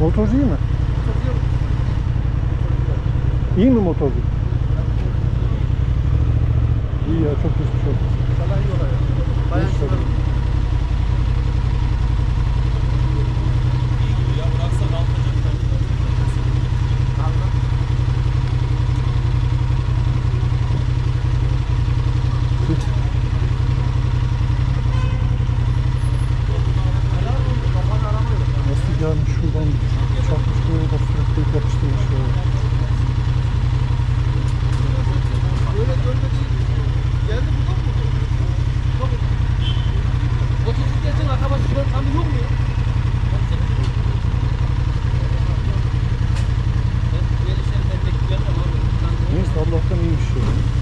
Motorcu iyi mi? İyi mi motorcu? İyi ya çok geçmiş olsun. Bayan Geçmiş olsun. çok büyük osuruk yapıştırmış böyle. Böyle dönme değil. Geldi buradan mı? Yok. Motosikletin arka başından tam yok mu ya? Neyse Allah'tan iyi bir şey.